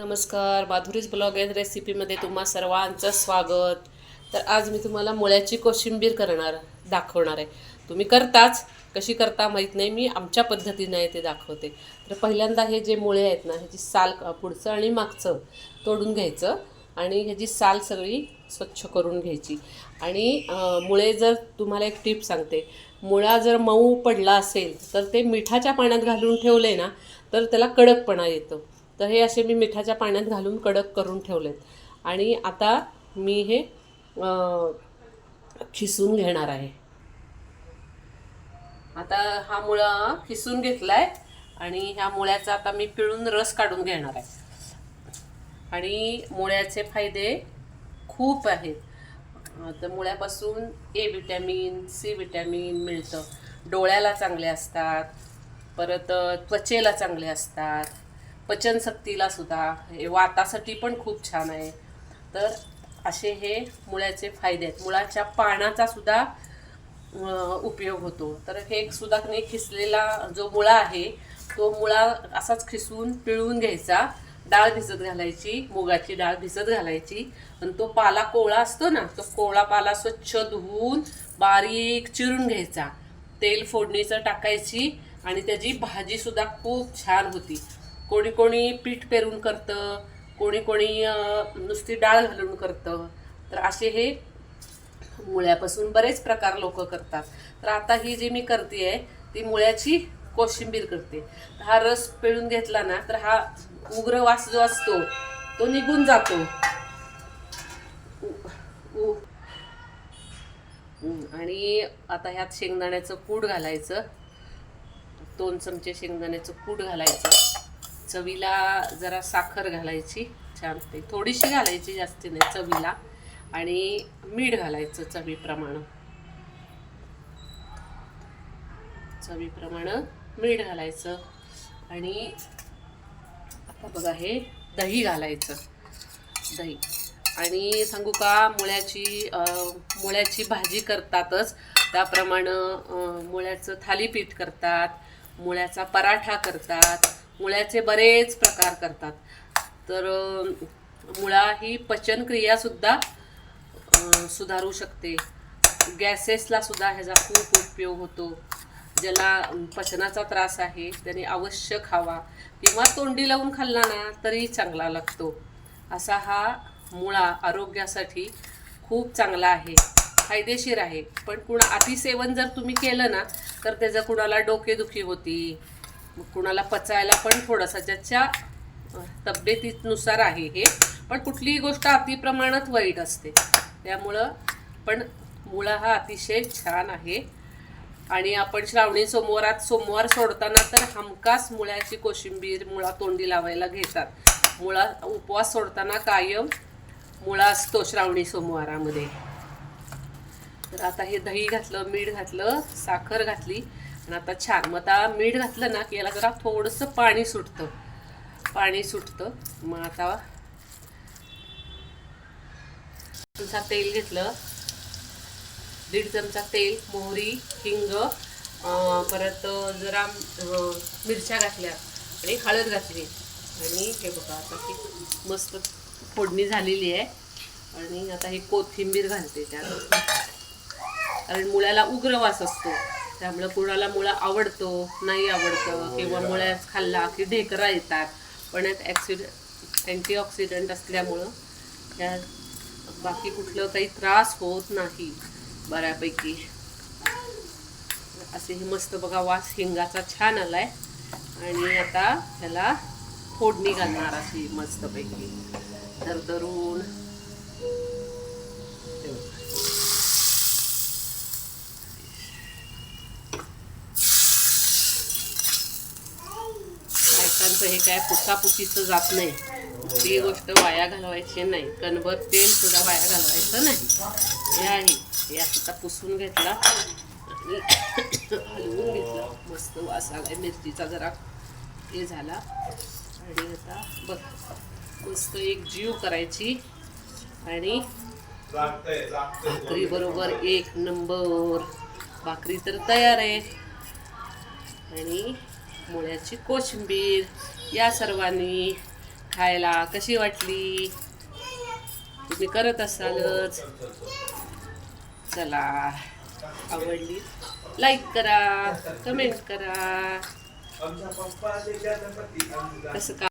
नमस्कार Madhuri's blog and रेसिपीमध्ये तुम्हा सर्वांचं स्वागत. तर आज मी तुम्हाला मुळ्याची कोशिंबीर करणार दाखवणार आहे. तुम्ही करताच कशी करता माहीत नाही मी आमच्या पद्धतीने आहे ते दाखवते. तर पहिल्यांदा हे जे मुळे आहेत ना ह्याची साल पुढचं आणि मागचं तोडून घ्यायचं आणि ह्याची साल सगळी स्वच्छ करून घ्यायची. आणि मुळे जर तुम्हाला एक टीप सांगते मुळा जर मऊ पडला असेल तर ते मिठाच्या पाण्यात घालून ठेवले ना तर त्याला कडकपणा येतो. तर हे असे मी मिठाच्या पाण्यात घालून कडक करून ठेवलेत. आणि आता मी हे खिसून घेणार आहे. आता हा मुळा खिसून घेतलाय आणि ह्या मुळ्याचा आता मी पिळून रस काढून घेणार आहे. आणि मुळ्याचे फायदे खूप आहेत. तर मुळ्यापासून ए विटॅमिन सी विटॅमिन मिळतं. डोळ्याला चांगले असतात. परत त्वचेला चांगले असतात. पचनशक्तीला सुद्धा हे वातासाठी पण खूप छान आहे. तर असे हे मुळ्याचे फायदे आहेत. मुळाच्या पानाचा सुद्धा उपयोग होतो. तर हे एक सुद्धा नाही खिसलेला जो मुळा आहे तो मुळा असाच खिसून पिळून घ्यायचा. डाळ भिजत घालायची मुगाची डाळ भिजत घालायची. आणि तो पाला कोवळा असतो ना तो कोवळा पाला स्वच्छ धुवून बारीक चिरून घ्यायचा. तेल फोडणीचं टाकायची आणि त्याची भाजीसुद्धा खूप छान होती. कोणी कोणी पीठ पेरून करतं कोणी कोणी नुसती डाळ घालून करतं. तर असे हे मुळ्यापासून बरेच प्रकार लोक करतात. तर आता ही जी मी करते आहे ती मुळ्याची कोशिंबीर करते. हा रस पिळून घेतला ना तर हा उग्र वास जो असतो तो निघून जातो. उ- उ- आणि आता ह्यात शेंगदाण्याचं कूट घालायचं. दोन चमचे शेंगदाण्याचं कूट घालायचं. चवीला जरा साखर घालायची छान ते. थोडीशी घालायची जास्ती नाही चवीला. आणि मीठ घालायचं चवीप्रमाणे. चवीप्रमाणे मीठ घालायचं. आणि आता बघा हे दही घालायचं. दही. आणि सांगू का मुळ्याची मुळ्याची भाजी करतातच. त्याप्रमाणे मुळ्याचं थालीपीठ करतात मुळ्याचा पराठा करतात. मुळ्याचे बरेच प्रकार करतात. तर मुळा ही पचनक्रियासुद्धा सुधारू शकते. गॅसेसला सुद्धा ह्याचा खूप उपयोग होतो. ज्याला पचनाचा त्रास आहे त्याने अवश्य खावा. किंवा तोंडी लावून खाल्ला ना तरी चांगला लागतो. असा हा मुळा आरोग्यासाठी खूप चांगला आहे. फायदेशीर आहे. पण कुणा अतिसेवन जर तुम्ही केलं ना तर त्याचं कुणाला डोकेदुखी होती कुणाला पचायला पण थोडंसं ज्याच्या तब्येतीनुसार आहे हे. पण कुठलीही गोष्ट अतिप्रमाणात वाईट असते. त्यामुळं पण मुळा हा अतिशय छान आहे. आणि आपण श्रावणी सोमवारात सोमवार सोडताना तर हमखास मुळ्याची कोशिंबीर मुळा तोंडी लावायला घेतात. मुळा उपवास सोडताना कायम मुळा असतो श्रावणी सोमवारामध्ये. तर आता हे दही घातलं मीठ घातलं साखर घातली. आता छान. मग आता मीठ घातलं ना की याला जरा थोडंसं पाणी सुटतं. पाणी सुटतं. मग आता चमचा तेल घेतलं. दीड चमचा तेल मोहरी हिंग परत जरा मिरच्या घातल्या आणि हळद घातली. आणि हे बघा आता ही मस्त फोडणी झालेली आहे. आणि आता ही कोथिंबीर घालते त्यात. कारण मुळ्याला उग्र वास असतो. त्यामुळं कुणाला मुळा आवडतो नाही आवडतं किंवा मुळ्यात खाल्ला की ढेकरा येतात. पण यात ॲक्सिड अँटीऑक्सिडंट असल्यामुळं त्या बाकी कुठलं काही त्रास होत नाही बऱ्यापैकी. असे हे मस्त बघा वास हिंगाचा छान आलाय. आणि आता ह्याला फोडणी घालणार अशी मस्तपैकी. दरदरून हे असं हे काय पुसापुसीचं जात नाही. ती गोष्ट वाया घालवायची नाही. कणभर तेल सुद्धा वाया घालवायचं नाही. हे आहे. हे आता पुसून घेतला हलवून घेतला. मस्त वास आलाय. मिरचीचा जरा हे झाला. आणि आता बघ मस्त एक जीव करायची. आणि भाकरी बरोबर एक नंबर. भाकरी तर तयार आहे. आणि मुळ्याची कोशिंबीर या सर्वांनी खायला कशी वाटली? तुम्ही करत असालच. चला आवडली. लाईक करा कमेंट करा. कसं का